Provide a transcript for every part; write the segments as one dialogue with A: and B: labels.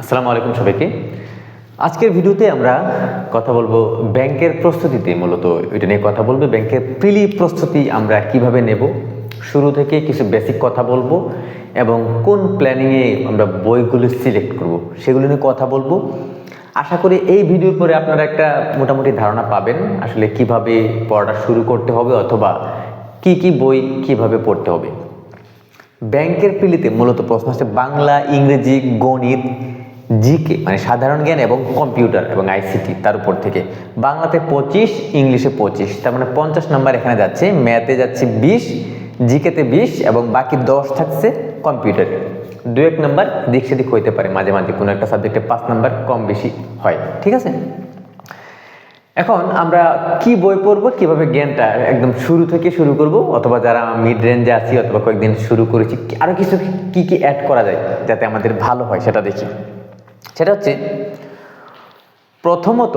A: আসসালামু আলাইকুম সবাইকে। আজকের ভিডিওতে আমরা কথা বলব ব্যাংকের প্রস্তুতিতে, মূলত এটা নিয়ে কথা বলব। ব্যাংকের প্রিলি প্রস্তুতি আমরা কীভাবে নেব, শুরু থেকে কিছু বেসিক কথা বলব এবং কোন প্ল্যানিংয়ে আমরা বইগুলো সিলেক্ট করব, সেগুলো নিয়ে কথা বলব। আশা করি এই ভিডিওর পরে আপনারা একটা মোটামুটি ধারণা পাবেন, আসলে কীভাবে পড়াটা শুরু করতে হবে অথবা কি কি বই কীভাবে পড়তে হবে। ব্যাংকের পিলিতে মূলত প্রশ্ন হচ্ছে বাংলা, ইংরেজি, গণিত জিকে মানে সাধারণ জ্ঞান এবং কম্পিউটার এবং আইসিটি তার উপর থেকে। বাংলাতে পঁচিশ, ইংলিশে পঁচিশ, তার মানে পঞ্চাশ নাম্বার এখানে যাচ্ছে, ম্যাথে যাচ্ছে বিশ, জিকেতে বিশ এবং বাকি দশ থাকছে কম্পিউটারে। দু এক নাম্বার দিক সেদিক হইতে পারে, মাঝে মাঝে কোনো একটা সাবজেক্টে পাঁচ নাম্বার কম বেশি হয়, ঠিক আছে? এখন আমরা কি বই পড়ব, কীভাবে জ্ঞানটা একদম শুরু থেকে শুরু করব, অথবা যারা মিড রেঞ্জে আছি অথবা কয়েকদিন শুরু করেছি আরও কিছু কি কি অ্যাড করা যায় যাতে আমাদের ভালো হয় সেটা দেখি। সেটা হচ্ছে, প্রথমত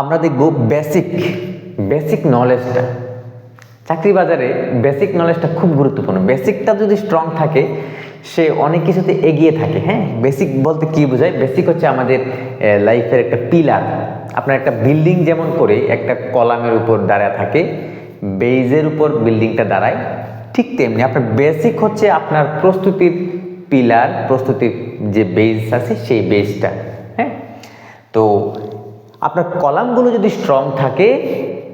A: আমরা দেখব বেসিক বেসিক নলেজটা চাকরি বাজারে বেসিক নলেজটা খুব গুরুত্বপূর্ণ। বেসিকটা যদি স্ট্রং থাকে, সে অনেক কিছুতে এগিয়ে থাকে হ্যাঁ? বেসিক বলতে কি বোঝায়? বেসিক হচ্ছে আমাদের লাইফের একটা পিলার আপনার একটা বিল্ডিং যেমন করে একটা কলামের উপর দাঁড়ায় থাকে বেইজের উপর বিল্ডিংটা দাঁড়ায়, ঠিক তেমনি আপনার বেসিক হচ্ছে আপনার প্রস্তুতির পিলার প্রস্তুতির যে বেজ আছে সেই বেজটা হ্যাঁ? তো আপনার কলামগুলো যদি স্ট্রং থাকে,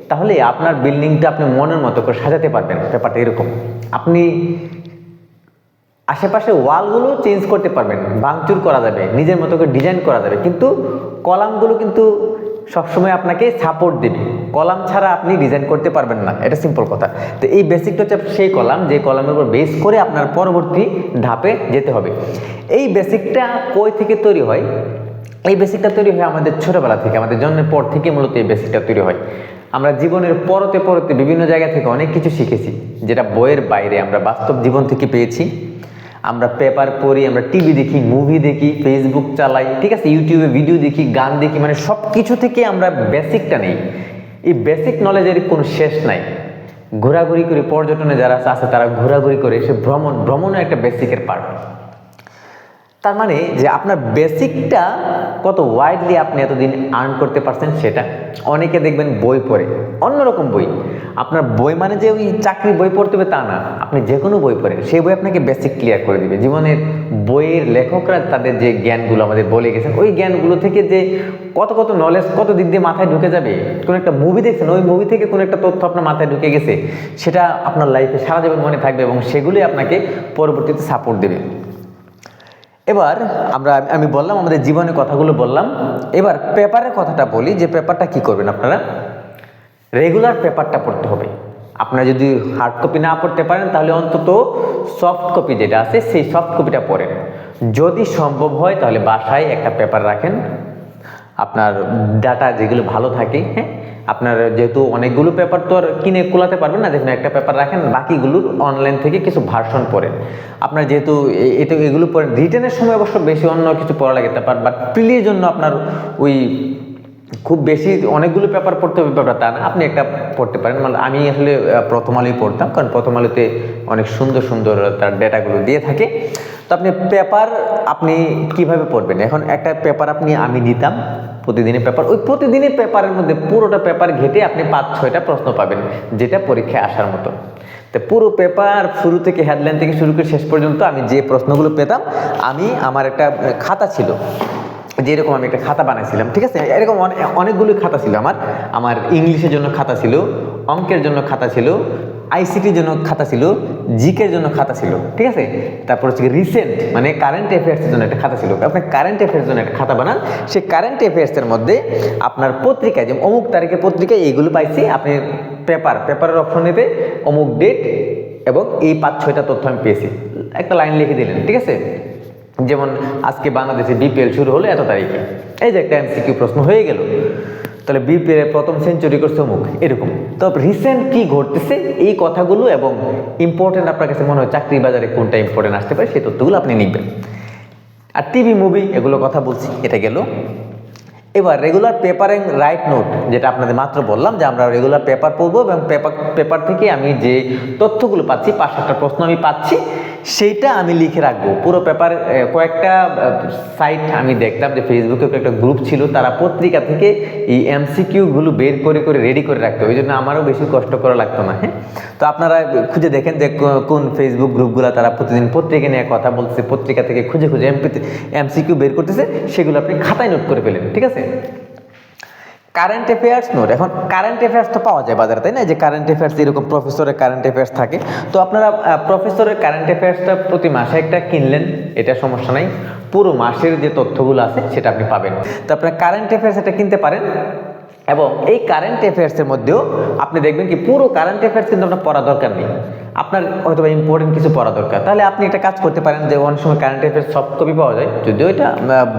A: তাহলে আপনার বিল্ডিংটা আপনি মনের মতো করে সাজাতে পারবেন, ব্যাপারটা এরকম। আপনি আশেপাশে ওয়ালগুলো চেঞ্জ করতে পারবেন, ভাঙচুর করা যাবে, নিজের মতো করে ডিজাইন করা যাবে, কিন্তু কলামগুলো কিন্তু সবসময় আপনাকে সাপোর্ট দেবে। কলাম ছাড়া আপনি ডিজাইন করতে পারবেন না। এটা সিম্পল কথা। তো এই বেসিকটা হচ্ছে সেই কলাম, যে কলামের উপর বেস করে আপনার পরবর্তী ধাপে যেতে হবে। এই বেসিকটা কই থেকে তৈরি হয়? এই বেসিকটা তৈরি হয় আমাদের ছোটোবেলা থেকে, আমাদের জন্মের পর থেকে মূলত এই বেসিকটা তৈরি হয়। আমরা জীবনের পরতে পরতে বিভিন্ন জায়গা থেকে অনেক কিছু শিখেছি, যেটা বইয়ের বাইরে আমরা বাস্তব জীবন থেকে পেয়েছি। আমরা পেপার পড়ি, আমরা টিভি দেখি মুভি দেখি ফেসবুক চালাই, ঠিক আছে? ইউটিউবে ভিডিও দেখি, গান দেখি মানে সব কিছু থেকে আমরা বেসিকটা নেই। এই বেসিক নলেজের কোনো শেষ নাই। ঘোরাঘুরি করে পর্যটনে যারা আছে, তারা ঘোরাঘুরি করে সে ভ্রমণ, ভ্রমণও একটা বেসিকের পার্ট তার মানে যে আপনার বেসিকটা কত ওয়াইডলি আপনি এতদিন আর্ন করতে পারছেন সেটা। অনেকে দেখবেন বই পড়ে, অন্যরকম বই। আপনার বই মানে যে ওই চাকরি বই পড়তে হবে তা না। আপনি যে কোনো বই পড়েন সেই বই আপনাকে বেসিক ক্লিয়ার করে দিবে। জীবনের বইয়ের লেখকরা তাদের যে জ্ঞানগুলো আমাদের বলে গেছেন, ওই জ্ঞানগুলো থেকে যে কত কত নলেজ কত দিক দিয়ে মাথায় ঢুকে যাবে। কোনো একটা মুভি দেখছেন, ওই মুভি থেকে কোনো একটা তথ্য আপনার মাথায় ঢুকে গেছে, সেটা আপনার লাইফে সারা জীবন মনে থাকবে এবং সেগুলোই আপনাকে পরবর্তীতে সাপোর্ট দেবে। এবার আমরা, আমি বললাম, আমাদের জীবনের কথাগুলো বললাম। এবার পেপারের কথাটা বলি, যে পেপারটা কি করবেন আপনারা? রেগুলার পেপারটা পড়তে হবে। আপনারা যদি হার্ড কপি না পড়তে পারেন, তাহলে অন্তত সফট কপি যেটা আছে, সেই সফট কপিটা পড়েন। যদি সম্ভব হয়, তাহলে বাসায় একটা পেপার রাখেন। আপনার ডাটা যেগুলো ভালো থাকে হ্যাঁ? আপনার যেহেতু অনেকগুলো পেপার তো আর কিনে কোলাতে পারবেন না, যেখানে একটা পেপার রাখেন, বাকিগুলোর অনলাইন থেকে কিছু ভার্সন পড়েন। আপনার যেহেতু এতে এগুলো পড়েন রিটার্নের সময় অবশ্য বেশি অন্য কিছু পড়া লাগে তারপর বাট প্রিলির জন্য আপনার ওই খুব বেশি অনেকগুলো পেপার পড়তে হবে, ব্যাপারটা তা না, আপনি একটা পড়তে পারেন। মানে আমি আসলে প্রথম আলোই পড়তাম, কারণ প্রথম আলোতে অনেক সুন্দর সুন্দর তার ডেটাগুলো দিয়ে থাকে। তো আপনি পেপার আপনি কীভাবে পড়বেন? এখন একটা পেপার আপনি আমি নিতাম প্রতিদিনের পেপার ওই প্রতিদিনের পেপারের মধ্যে পুরোটা পেপার ঘেটে আপনি পাঁচ, ছয়টা প্রশ্ন পাবেন, যেটা পরীক্ষায় আসার মতো। তো পুরো পেপার শুরু থেকে হেডলাইন থেকে শুরু করে শেষ পর্যন্ত আমি যে প্রশ্নগুলো পেতাম, আমি, আমার একটা খাতা ছিল। যেরকম আমি একটা খাতা বানাইছিলাম, ঠিক আছে? এরকম অনেকগুলো খাতা ছিল আমার। আমার ইংলিশের জন্য খাতা ছিল, অঙ্কের জন্য খাতা ছিল আইসিটির জন্য খাতা ছিল, জিকের জন্য খাতা ছিল, ঠিক আছে? তারপর হচ্ছে রিসেন্ট মানে কারেন্ট অ্যাফেয়ার্সের জন্য একটা খাতা ছিল। আপনি কারেন্ট অ্যাফেয়ার্সের জন্য একটা খাতা বানান, সেই কারেন্ট অ্যাফেয়ার্সের মধ্যে আপনার পত্রিকায়, যেমন অমুক তারিখের পত্রিকায় এইগুলো পাইছি, আপনি পেপার পেপারের অপশনেতে অমুক ডেট এবং এই পাঁচ, ছয়টা তথ্য আমি পেয়েছি। একটা লাইন লিখে দিলেন, ঠিক আছে? যেমন আজকে বাংলাদেশে বিপিএল শুরু হলো এত তারিখে। এই যে একটা এমসিকিউ প্রশ্ন হয়ে গেল। তাহলে বিপিএল প্রথম সেঞ্চুরি করছে মুখ, এরকম। তো রিসেন্ট কি ঘটতেছে, এই কথাগুলো এবং ইম্পর্টেন্ট আপনার কাছে মনে হয় চাকরি বাজারে কোনটা ইম্পর্টেন্ট আসতে পারে, সেই তথ্যগুলো আপনি লিখবেন। আর টিভি মুভি এগুলো কথা বলছি, এটা গেল। এবার regular paper and write note যেটা আপনাদের মাত্র বললাম যে আমরা রেগুলার পেপার পড়ব এবং পেপার পেপার থেকে আমি যে তথ্যগুলো পাচ্ছি, পাঁচ সাতটা প্রশ্ন আমি পাচ্ছি সেইটা আমি লিখে রাখব। পুরো পেপার কয়েকটা সাইট আমি দেখতাম যে ফেসবুকে একটা গ্রুপ ছিল, তারা পত্রিকা থেকে এই এমসিকিউগুলো বের করে করে রেডি করে রাখতো। ওই জন্য আমারও বেশি কষ্ট করা লাগতো না হ্যাঁ? তো আপনারা খুঁজে দেখেন যে কোন ফেসবুক গ্রুপগুলো তারা প্রতিদিন পত্রিকা নিয়ে কথা বলছে পত্রিকা থেকে খুঁজে খুঁজে এমপি এমসিকিউ বের করতেছে, সেগুলো আপনি খাতায় নোট করে ফেলেন, ঠিক আছে? কারেন্ট অ্যাফেয়ার্স নোট এখন কারেন্ট অ্যাফেয়ার্স তো পাওয়া যায় বাজারে, তাই না? যে কারেন্ট অ্যাফেয়ার্স এরকম প্রফেসরের কারেন্ট অ্যাফেয়ার্স থাকে। তো আপনারা প্রফেসরের কারেন্ট অ্যাফেয়ার্সটা প্রতি মাসে একটা কিনলেন, এটা সমস্যা নাই। পুরো মাসের যে তথ্যগুলো আছে, সেটা আপনি পাবেন। তো আপনার কারেন্ট অ্যাফেয়ার্স এটা কিনতে পারেন। এবং এই কারেন্ট অ্যাফেয়ার্সের মধ্যেও আপনি দেখবেন কি, পুরো কারেন্ট অ্যাফেয়ার্স কিন্তু আপনার পড়া দরকার নেই। আপনার হয়তো বা ইম্পর্টেন্ট কিছু পড়া দরকার। তাহলে আপনি একটা কাজ করতে পারেন যে, অনেক সময় কারেন্ট অ্যাফেয়ার্স সফট কপি পাওয়া যায়। যদিও এটা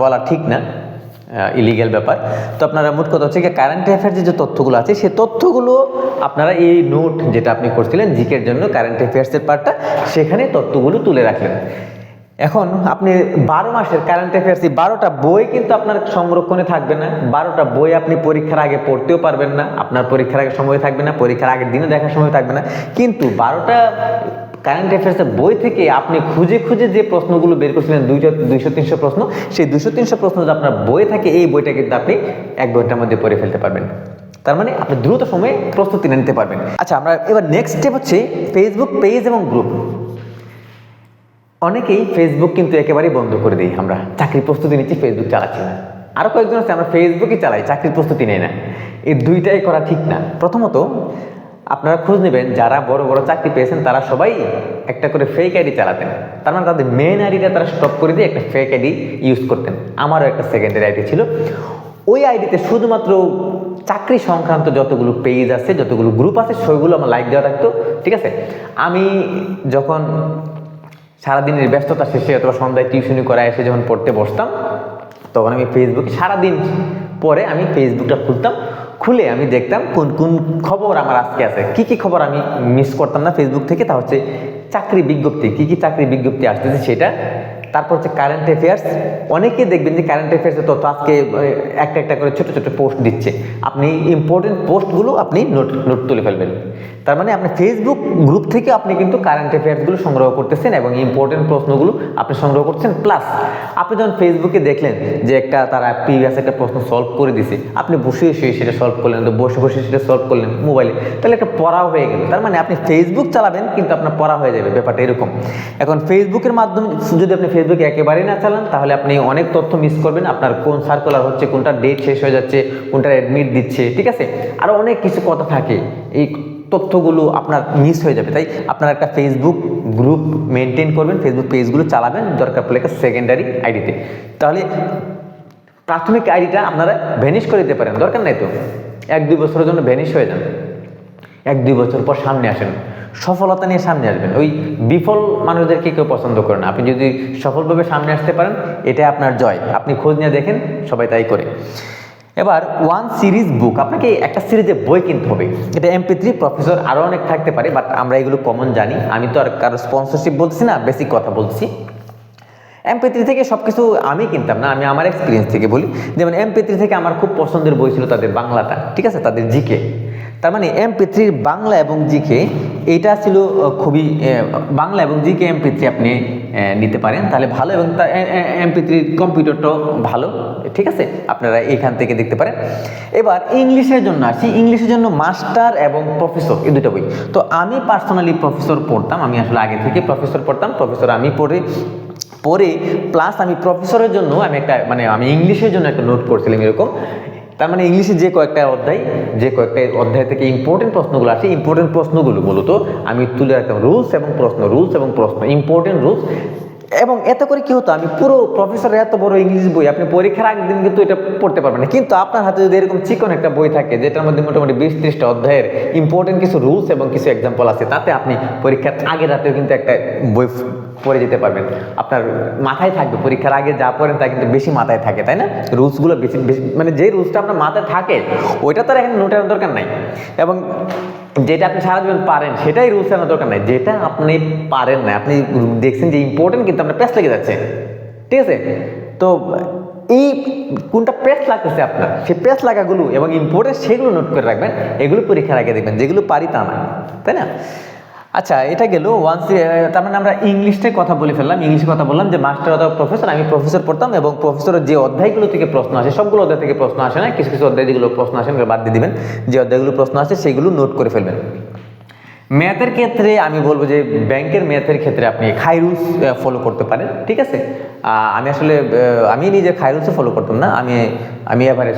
A: বলা ঠিক না। ইলিগ্যাল ব্যাপার। তো আপনারা মোট কথা হচ্ছে কারেন্ট অ্যাফেয়ার্সের যে তথ্যগুলো আছে সেই তথ্যগুলো আপনারা এই নোট যেটা আপনি করছিলেন, জিকের জন্য কারেন্ট অ্যাফেয়ার্সের পার্টটা সেখানে তথ্যগুলো তুলে রাখলেন। এখন আপনি বারো মাসের কারেন্ট অ্যাফেয়ার্স এই বারোটা বই কিন্তু আপনার সংরক্ষণে থাকবে না। বারোটা বই আপনি পরীক্ষার আগে পড়তেও পারবেন না। আপনার পরীক্ষার আগে সময় থাকবে না, পরীক্ষার আগের দিনে দেখার সময় থাকবে না। কিন্তু বারোটা কারেন্ট অ্যাফেয়ার্সের বই থেকে আপনি খুঁজে খুঁজে যে প্রশ্নগুলো বের করছিলেন দুইশো দুইশো, তিনশো প্রশ্ন, সেই দুইশো, তিনশো প্রশ্ন যদি আপনার বই থাকে, এই বইটা কিন্তু আপনি এক ঘণ্টার মধ্যে পড়ে ফেলতে পারবেন। তার মানে আপনি দ্রুত সময়ে প্রস্তুতি নিতে পারবেন। আচ্ছা আমরা এবার নেক্সট স্টেপ হচ্ছে ফেসবুক পেজ এবং গ্রুপ অনেকেই ফেসবুক কিন্তু একেবারেই বন্ধ করে দিই আমরা। চাকরির প্রস্তুতি নিচ্ছি ফেসবুক চালাচ্ছি না। আরও কয়েকজন আছে, আমরা ফেসবুকই চালাই, চাকরির প্রস্তুতি নেই না। এই দুইটাই করা ঠিক না। প্রথমত আপনারা খোঁজ নেবেন, যারা বড় বড় চাকরি পেয়েছেন, তারা সবাই একটা করে ফেক আইডি চালাতেন। তার মানে তাদের মেন আইডিটা তারা স্টপ করে দিয়ে একটা ফেক আইডি ইউজ করতেন। আমারও একটা সেকেন্ডারি আইডি ছিল। ওই আইডিতে শুধুমাত্র চাকরি সংক্রান্ত যতগুলো পেজ আছে, যতগুলো গ্রুপ আছে সেগুলো আমার লাইক দেওয়া থাকতো, ঠিক আছে? আমি যখন সারাদিনের ব্যস্ততা শেষে অথবা সন্ধ্যায় টিউশনি করা এসে যখন পড়তে বসতাম, তখন আমি ফেসবুকে সারাদিন পরে আমি ফেসবুকটা খুলতাম। খুলে আমি দেখতাম কোন কোন খবর আমার আজকে আছে। কি কি খবর আমি মিস করতাম না ফেসবুক থেকে? তা হচ্ছে চাকরি বিজ্ঞপ্তি। কি কি চাকরি বিজ্ঞপ্তি আসতেছে সেটা তারপর হচ্ছে কারেন্ট অ্যাফেয়ার্স অনেকেই দেখবেন যে কারেন্ট অ্যাফেয়ার্সে তথ্য আজকে একটা একটা করে ছোট ছোট পোস্ট দিচ্ছে। আপনি ইম্পর্টেন্ট পোস্টগুলো আপনি নোট নোট তুলে ফেলবেন। তার মানে আপনি ফেসবুক গ্রুপ থেকে আপনি কিন্তু কারেন্ট অ্যাফেয়ার্সগুলো সংগ্রহ করতেছেন এবং ইম্পর্টেন্ট প্রশ্নগুলো আপনি সংগ্রহ করছেন। প্লাস আপনি যখন ফেসবুকে দেখলেন যে একটা তারা প্রিভিয়াস একটা প্রশ্ন সলভ করে দিছে, আপনি বসে বসে সেটা সলভ করলেন বসে বসে সেটা সলভ করলেন মোবাইলে তাহলে একটা পড়াও হয়ে গেল। তার মানে আপনি ফেসবুক চালাবেন, কিন্তু আপনার পড়া হয়ে যাবে। ব্যাপারটা এরকম। এখন ফেসবুকের মাধ্যমে যদি আপনি ফেসবুকে একেবারেই না চালান, তাহলে আপনি অনেক তথ্য মিস করবেন, আপনার কোন সার্কুলার হচ্ছে কোনটা ডেট শেষ হয়ে যাচ্ছে কোনটা অ্যাডমিট দিচ্ছে, ঠিক আছে? আরও অনেক কিছু কথা থাকে, এই তথ্যগুলো আপনার মিস হয়ে যাবে, তাই আপনার একটা ফেসবুক গ্রুপ মেনটেন করবেন ফেসবুক পেজগুলো চালাবেন, দরকার পড়লে একটা সেকেন্ডারি আইডিতে তাহলে প্রাথমিক আইডিটা আপনারা ভ্যানিশ করে দিতে পারেন, দরকার নাই তো। এক দুই বছরের জন্য ভ্যানিশ হয়ে যান। এক দুই বছর পর সামনে আসেন। সফলতা নিয়ে সামনে আসবেন। ওই বিফল মানুষদেরকে কেউ পছন্দ করে না। আপনি যদি সফলভাবে সামনে আসতে পারেন এটাই আপনার জয়। আপনি খোঁজ নিয়ে দেখেন, সবাই তাই করে। এবার ওয়ান সিরিজ বুক আপনাকে একটা সিরিজে বই কিনতে হবে। এটা এমপি থ্রি প্রফেসর আরও অনেক থাকতে পারে বাট আমরা এগুলো কমন জানি। আমি তো আর কারও স্পন্সরশিপ বলছি না বেসিক কথা বলছি। এমপি থ্রি থেকে সব কিছু আমি কিনতাম না, আমি আমার এক্সপিরিয়েন্স থেকে বলি। যেমন এমপি থ্রি থেকে আমার খুব পছন্দের বই ছিল তাদের বাংলাটা, ঠিক আছে? তাদের জিকে তার মানে এমপি থ্রির বাংলা এবং জিকে এইটা ছিল খুবই বাংলা এবং জিকে এমপি থ্রি আপনি নিতে পারেন। তাহলে ভালো এবং তা এমপি থ্রির কম্পিউটারটাও ভালো। ঠিক আছে? আপনারা এখান থেকে দেখতে পারেন। এবার ইংলিশের জন্য আসি। ইংলিশের জন্য মাস্টার এবং প্রফেসর, এই দুটো বই। তো আমি পার্সোনালি প্রফেসর পড়তাম। আমি আসলে আগে থেকে প্রফেসর পড়তাম। প্রফেসর আমি পড়ে পরে প্লাস আমি প্রফেসরের জন্য আমি একটা মানে আমি ইংলিশের জন্য একটা নোট করছিলাম এরকম। তার মানে ইংলিশে যে কয়েকটা অধ্যায়, যে কয়েকটা অধ্যায় থেকে ইম্পর্টেন্ট প্রশ্নগুলো আছে ইম্পর্টেন্ট প্রশ্নগুলো মূলত আমি তুলে রাখতাম রুলস এবং প্রশ্ন রুলস এবং প্রশ্ন ইম্পর্টেন্ট রুলস এবং এত করে কি হতো, আমি পুরো প্রফেসরের এত বড় ইংলিশ বই, আপনি পরীক্ষার আগের দিন কিন্তু এটা পড়তে পারবেন না। কিন্তু আপনার হাতে যদি এরকম চিকন একটা বই থাকে, যেটার মধ্যে মোটামুটি বিশ ত্রিশটা অধ্যায়ের ইম্পর্টেন্ট কিছু রুলস এবং কিছু এক্সাম্পল আছে, তাতে আপনি পরীক্ষার আগের রাতেও কিন্তু একটা বই পড়ে যেতে পারবেন। আপনার মাথায় থাকবে, পরীক্ষার আগে যা পড়েন তা কিন্তু বেশি মাথায় থাকে, তাই না? রুলসগুলো বেশি বেশি মানে যে রুলসটা আপনার মাথায় থাকে, ওইটা তো আর এখন নোটের দরকার নাই। এবং যেটা আপনি সারা জীবন পারেন, সেটাই রুলস আনার দরকার নাই। যেটা আপনি পারেন না, আপনি দেখছেন যে ইম্পর্টেন্ট কিন্তু আপনার প্যাস লেগে যাচ্ছে। ঠিক আছে? তো এই কোনটা প্রেস লাগতেছে আপনার সেই প্রেস লাগাগুলো এবং ইম্পর্টেন্ট সেগুলো নোট করে রাখবেন, এগুলো পরীক্ষার আগে দেখবেন, যেগুলো পারি তা না, তাই না? আচ্ছা এটা গেল ওয়ান্স তার মানে আমরা ইংলিশটাই কথা বলে ফেললাম, ইংলিশে কথা বললাম যে মাস্টার অথবা প্রফেসর আমি প্রফেসর পড়তাম এবং প্রফেসরের যে অধ্যায়গুলো থেকে প্রশ্ন আসে, সবগুলো অধ্যায় থেকে প্রশ্ন আসে না, কিছু কিছু অধ্যায় যেগুলো প্রশ্ন আসে বাদ দিয়ে দিবেন, যে অধ্যায়গুলো প্রশ্ন আসে সেগুলো নোট করে ফেলবেন। ম্যাথের ক্ষেত্রে আমি বলব যে ব্যাংকের ম্যাথের ক্ষেত্রে আপনি খাই রুলস ফলো করতে পারেন, ঠিক আছে? আমি আসলে আমি নিজে খাই ফলো করতাম না, আমি আমি এবারে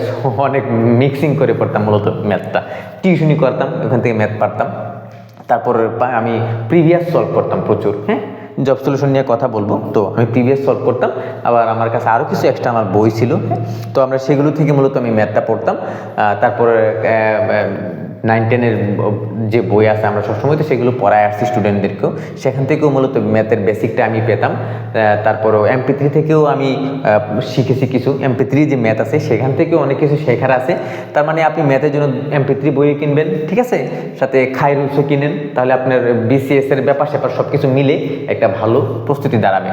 A: অনেক মিক্সিং করে পড়তাম মূলত ম্যাথটা। টিউশনি করতাম, ওখান থেকে ম্যাথ পারতাম। তারপর আমি প্রিভিয়াস সলভ করতাম প্রচুর হ্যাঁ? জব সলিউশন নিয়ে কথা বলব। তো আমি প্রিভিয়াস সলভ করতাম, আবার আমার কাছে আরও কিছু এক্সট্রা আমার বই ছিল হ্যাঁ? তো আমরা সেগুলো থেকে মূলত আমি ম্যাথটা পড়তাম। তারপরে নাইন টেনের যে বই আছে আমরা সবসময় তো সেগুলো পড়ায় আসছি স্টুডেন্টদেরকেও সেখান থেকেও মূলত ম্যাথের বেসিকটা আমি পেতাম। তারপরও এমপি থ্রি থেকেও আমি শিখেছি কিছু। এমপি থ্রি যে ম্যাথ আছে, সেখান থেকেও অনেক কিছু শেখার আছে। তার মানে আপনি ম্যাথের জন্য এমপি থ্রি বই কিনবেন, ঠিক আছে? সাথে খাই রুলসও কিনেন, তাহলে আপনার বিসিএস এর ব্যাপার স্যাপার সব কিছু মিলে একটা ভালো প্রস্তুতি দাঁড়াবে।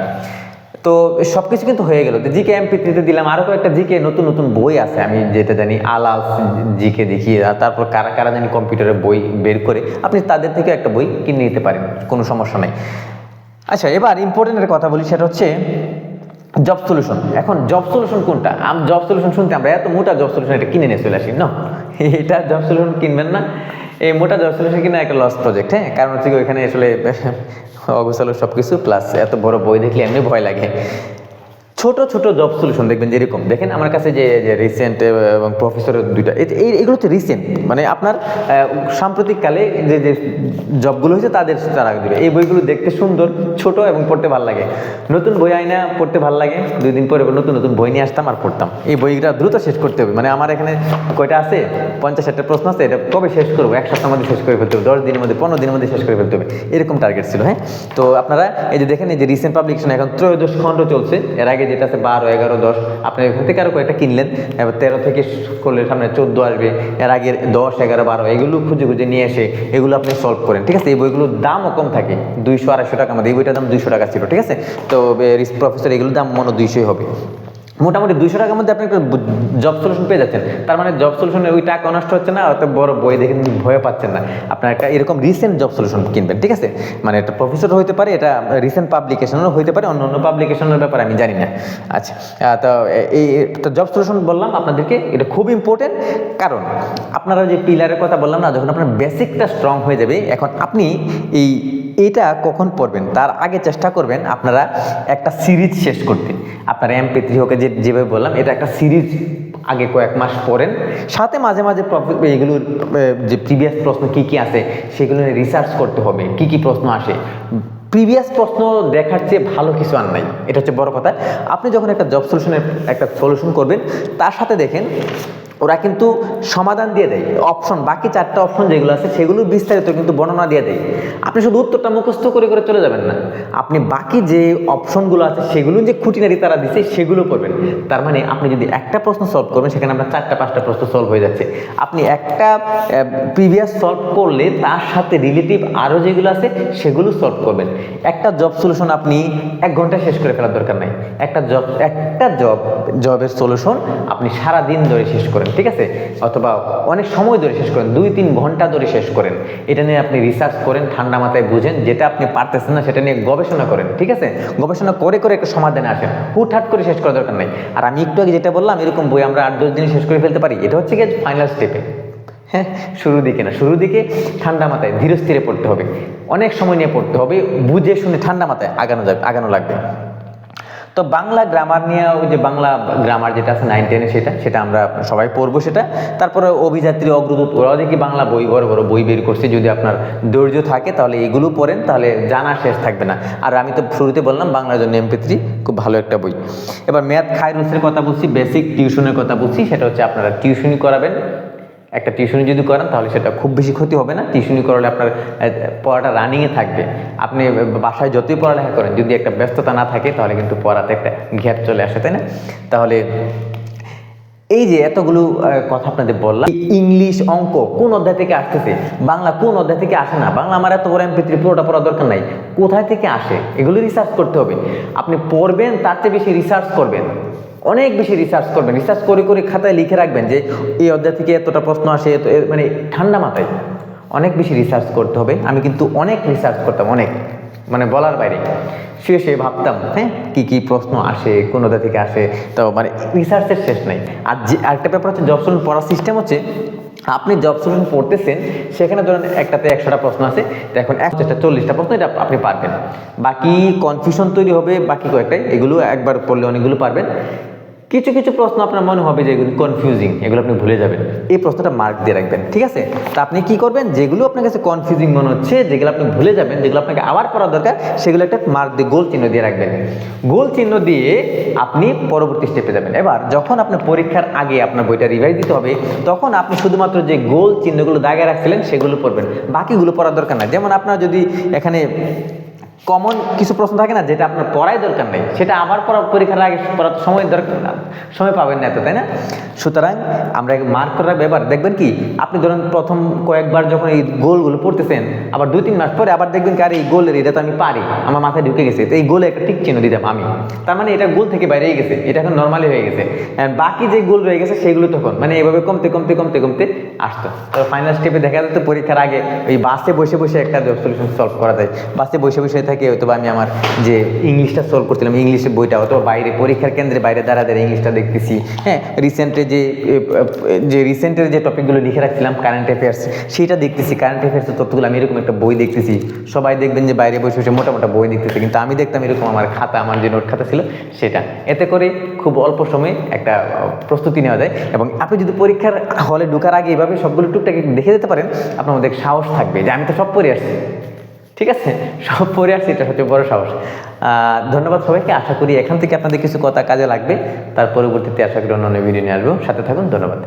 A: তো সব কিছু কিন্তু হয়ে গেল। জিকে এমপি থ্রিতে দিলাম আরও কয়েকটা জিকে নতুন নতুন বই আছে, আমি যেটা জানি আলাস, জিকে দেখিয়ে তারপর কারা কারা জানি কম্পিউটারে বই বের করে, আপনি তাদের থেকে একটা বই কিনে নিতে পারেন, কোনো সমস্যা নাই। আচ্ছা এবার ইম্পর্টেন্টের কথা বলি, সেটা হচ্ছে জব সলিউশন এখন জব সলিউশন কোনটা? আম জব সলিউশন শুনতে আমরা এত মোটা জব সলিউশন এটা কিনে নিয়ে চলে আসি, না? এটা জব সলিউশন কিনবেন না। এই মোটা জল সলিউশন কিনা একটা লস প্রজেক্ট হ্যাঁ? কারণ হচ্ছে ওইখানে আসলে, অগোছালো সব কিছু প্লাস এত বড় বই দেখলে এমনি ভয় লাগে। ছোট ছোট জব সলিউশন দেখবেন যেরকম। দেখেন আমার কাছে যে যে রিসেন্ট এবং প্রফেসরের দুইটা এ- এই, এগুলো হচ্ছে রিসেন্ট মানে আপনার সাম্প্রতিককালে যে যে জবগুলো হয়েছে তাদের তারা দেবে। এই বইগুলো দেখতে সুন্দর, ছোট এবং পড়তে ভালো লাগে। নতুন বই আয়না, পড়তে ভালো লাগে। দুই দিন পরে নতুন নতুন বই নিয়ে আসতাম আর পড়তাম। এই বইটা দ্রুত শেষ করতে হবে। মানে আমার এখানে কয়টা আছে? পঞ্চাশ ষাটটা প্রশ্ন আছে। এটা কবে শেষ করব? এক সপ্তাহের মধ্যে শেষ করে ফেলতে হবে। দশ দিনের মধ্যে, পনেরো দিনের মধ্যে শেষ করে ফেলতে হবে। এরকম টার্গেট ছিল হ্যাঁ? তো আপনারা এই যে দেখেন, এই যে রিসেন্ট পাবলিকেশন এখন ত্রয়োদশ খণ্ড চলছে। এর আগে যেটা আছে বারো, এগারো, দশ। আপনি এখান থেকে আরও কয়েকটা কিনলেন। এবার তেরো থেকে করলে সামনে চোদ্দ আসবে। এর আগের দশ, এগারো, বারো, এগুলো খুঁজে খুঁজে নিয়ে এসে এগুলো আপনি সলভ করেন, ঠিক আছে? এই বইগুলোর দামও কম থাকে। দুইশো, আড়াইশো টাকা। আমাদের এই বইটার দাম দুইশো টাকা ছিল, ঠিক আছে? তো রিস্ক প্রফেসর এগুলোর দাম মনে দুইশোই হবে। মোটামুটি দুইশো টাকার মধ্যে আপনি একটা জব সলিউশন পেয়ে যাচ্ছেন। তার মানে জব সলিউশনের ওই টাকা নষ্ট হচ্ছে না অত বড় বই দেখে ভয় পাচ্ছেন না। আপনার একটা এরকম রিসেন্ট জব সলিউশন কিনবেন, ঠিক আছে? মানে এটা প্রফেসর হতে পারে, এটা রিসেন্ট পাবলিকেশনও হতে পারে, অন্য অন্য পাবলিকেশনের ব্যাপারে আমি জানি না। আচ্ছা তো এই জব সলিউশন বললাম আপনাদেরকে, এটা খুব ইম্পর্টেন্ট কারণ আপনারা যে পিলারের কথা বললাম না, যখন আপনার বেসিকটা স্ট্রং হয়ে যাবে, এখন আপনি এই এটা কখন পড়বেন? তার আগে চেষ্টা করবেন আপনারা একটা সিরিজ শেষ করতে। আপনার এমপি থ্রি হোকে, যে যেভাবে বললাম, এটা একটা সিরিজ আগে কয়েক মাস পড়েন। সাথে মাঝে মাঝে এগুলোর যে প্রিভিয়াস প্রশ্ন কি কি আছে, সেগুলো রিসার্চ করতে হবে, কি কি প্রশ্ন আসে। প্রিভিয়াস প্রশ্ন দেখার চেয়ে ভালো কিছু আর নাই। এটা হচ্ছে বড় কথা। আপনি যখন একটা জব সলিউশনের একটা সলিউশন করবেন, তার সাথে দেখেন ওরা কিন্তু সমাধান দিয়ে দেয়। অপশন বাকি চারটা অপশন যেগুলো আছে, সেগুলো বিস্তারিত কিন্তু বর্ণনা দিয়ে দেয়। আপনি শুধু উত্তরটা মুখস্থ করে করে চলে যাবেন না। আপনি বাকি যে অপশনগুলো আছে, সেগুলো যে খুঁটিনাটি তারা দিচ্ছে সেগুলো করবেন তার মানে আপনি যদি একটা প্রশ্ন সলভ করবেন, সেখানে আপনার চারটা, পাঁচটা প্রশ্ন সলভ হয়ে যাচ্ছে। আপনি একটা প্রিভিয়াস সলভ করলে তার সাথে রিলেটিভ আরও যেগুলো আছে, সেগুলো সলভ করবেন। একটা জব সলিউশন আপনি এক ঘন্টায় শেষ করে ফেলার দরকার নাই। একটা জব একটা জব জবের সলিউশন আপনি সারা দিন ধরে শেষ করেন, ঠিক আছে? অথবা অনেক সময় ধরে শেষ করেন, দুই তিন ঘণ্টা ধরে শেষ করেন। এটা নিয়ে আপনি রিসার্চ করেন, ঠান্ডা মাথায় বুঝেন, যেটা আপনি পারতেছেন না সেটা নিয়ে গবেষণা করেন, ঠিক আছে? গবেষণা করে করে একটা সমাধানে আসেন। হুটহাট করে শেষ করার দরকার নেই। আর আমি একটু আগে যেটা বললাম, এরকম বই আমরা আট দশ দিনে শেষ করে ফেলতে পারি, এটা হচ্ছে গিয়ে ফাইনাল স্টেপে হ্যাঁ শুরুর দিকে না, শুরুর দিকে ঠান্ডা মাথায় ধীরস্থিরে পড়তে হবে। অনেক সময় নিয়ে পড়তে হবে, বুঝে শুনে ঠান্ডা মাথায় আগানো যাবে, আগানো লাগবে। তো বাংলা গ্রামার নিয়ে ওই যে বাংলা গ্রামার যেটা আছে নাইন টেনে সেটা সেটা আমরা সবাই পড়ব সেটা। তারপরে অভিযাত্রী অগ্রদূত, ওরাও দেখি বাংলা বই, বড় বড় বই বের করছে। যদি আপনার ধৈর্য থাকে তাহলে এগুলো পড়েন, তাহলে জানা শেষ থাকবে না। আর আমি তো শুরুতে বললাম, বাংলার জন্য থ্রি খুব ভালো একটা বই। এবার ম্যাথ খাই রুলসের কথা বলছি বেসিক টিউশনের কথা বলছি, সেটা হচ্ছে আপনারা টিউশনই করাবেন। একটা টিউশনি যদি করেন, তাহলে সেটা খুব বেশি ক্ষতি হবে না। টিউশনি করলে আপনার পড়াটা রানিংয়ে থাকবে। আপনি বাসায় যতই পড়ালেখা করেন, যদি একটা ব্যস্ততা না থাকে, তাহলে কিন্তু পড়াতে একটা গ্যাপ চলে আসে, তাই না? তাহলে এই যে এতগুলো কথা আপনাদের বললাম ইংলিশ অঙ্ক কোন অধ্যায় থেকে আসতেছে? বাংলা কোন অধ্যায় থেকে আসে না? বাংলা আমার এত বড় এমপি পুরোটা পড়া দরকার নাই। কোথায় থেকে আসে? এগুলো রিসার্চ করতে হবে। আপনি পড়বেন, তার চেয়ে বেশি রিসার্চ করবেন। অনেক বেশি রিসার্চ করবেন। রিসার্চ করে করে খাতায় লিখে রাখবেন যে, এই অধ্যায় থেকে এতটা প্রশ্ন আসে, এত মানে ঠান্ডা মাথায়। অনেক বেশি রিসার্চ করতে হবে। আমি কিন্তু অনেক রিসার্চ করতাম, অনেক মানে বলার বাইরে। শুয়ে শুয়ে ভাবতাম হ্যাঁ কী কী প্রশ্ন আসে, কোন কোনোটা থেকে আসে তো মানে রিসার্চের শেষ নাই। আর যে, আরেকটা ব্যাপার হচ্ছে জব সলিউশন পড়ার সিস্টেম হচ্ছে, আপনি জব সলিউশন পড়তেছেন, সেখানে ধরেন একটাতে একশোটা প্রশ্ন আছে, তো এখন একশোটা চল্লিশটা প্রশ্ন এটা আপনি পারবেন। বাকি কনফিউশন তৈরি হবে, বাকি কয়েকটাই, এগুলো একবার পড়লে অনেকগুলো পারবেন। কিছু কিছু প্রশ্ন আপনার মনে হবে যে এগুলো কনফিউজিং এগুলো আপনি ভুলে যাবেন। এই প্রশ্নটা মার্ক দিয়ে রাখবেন, ঠিক আছে? তা আপনি কি করবেন? যেগুলো আপনার কাছে কনফিউজিং মনে হচ্ছে, যেগুলো আপনি ভুলে যাবেন, যেগুলো আপনাকে আবার পড়া দরকার, সেগুলো একটা মার্ক দিয়ে গোল চিহ্ন দিয়ে রাখবেন। গোল চিহ্ন দিয়ে আপনি পরবর্তী স্টেপে যাবেন। এবার, যখন আপনার পরীক্ষার আগে আপনার বইটা রিভাইজ দিতে হবে, তখন আপনি শুধুমাত্র যে গোল চিহ্নগুলো দাগে রাখছিলেন, সেগুলো পড়বেন। বাকিগুলো পড়ার দরকার নাই। যেমন আপনার যদি এখানে কমন কিছু প্রশ্ন থাকে না যেটা আপনার পড়াই দরকার নেই, সেটা আবার পড়া পরীক্ষার আগে পড়ার সময় দরকার না, সময় পাবেন না এত, তাই না? সুতরাং আমরা মার্ক করে রাখব এবার দেখবেন কি, আপনি ধরুন প্রথম কয়েকবার যখন এই গোলগুলো পড়তেছেন, আবার দুই, তিন মাস পরে আবার দেখবেন কি, আরে এই গোলের এটা তো আমি পারি, আমার মাথায় ঢুকে গেছে, তো এই গোলে একটা টিক চিহ্ন দিতাম আমি। তার মানে এটা গোল থেকে বাইরেই গেছে, এটা এখন নর্মালি হয়ে গেছে। বাকি যে গোল রয়ে গেছে, সেগুলো তখন মানে এভাবে কমতে কমতে কমতে কমতে আসতো। তো ফাইনাল স্টেপে দেখা যেত পরীক্ষার আগে ওই বাসে বসে বসে একটা সলিউশন সলভ করা যায়। বাসে বসে বসে থেকে হয়তো আমি আমার যে ইংলিশটা সলভ করছিলাম, ইংলিশের বইটা অথবা বাইরে, পরীক্ষার কেন্দ্রে বাইরে দাঁড়া দাঁড়িয়ে ইংলিশটা দেখতেছি। হ্যাঁ রিসেন্টে যে যে রিসেন্টের যে টপিকগুলো লিখে রাখছিলাম কারেন্ট অ্যাফেয়ার্স সেটা দেখতেছি। কারেন্ট অ্যাফেয়ার্সের তথ্যগুলো, আমি এরকম একটা বই দেখতেছি। সবাই দেখবেন যে বাইরে বসে বসে মোটা মোটা বই দেখতেছে, কিন্তু আমি দেখতাম এরকম আমার খাতা, আমার যে নোট খাতা ছিল, সেটা। এতে করে খুব অল্প সময়ে একটা প্রস্তুতি নেওয়া যায়। এবং আপনি যদি পরীক্ষার হলে ঢোকার আগে এভাবে সবগুলো টুকটাক দেখে যেতে পারেন, আপনার মধ্যে সাহস থাকবে যে আমি তো সব পড়ে আসছি। ঠিক আছে? সব পরে আসছি, এটা সবচেয়ে বড় সাহস। ধন্যবাদ সবাইকে। আশা করি এখান থেকে আপনাদের কিছু কথা কাজে লাগবে। তার পরবর্তীতে আশা করি অন্য ভিডিও নিয়ে আসব। সাথে থাকুন, ধন্যবাদ।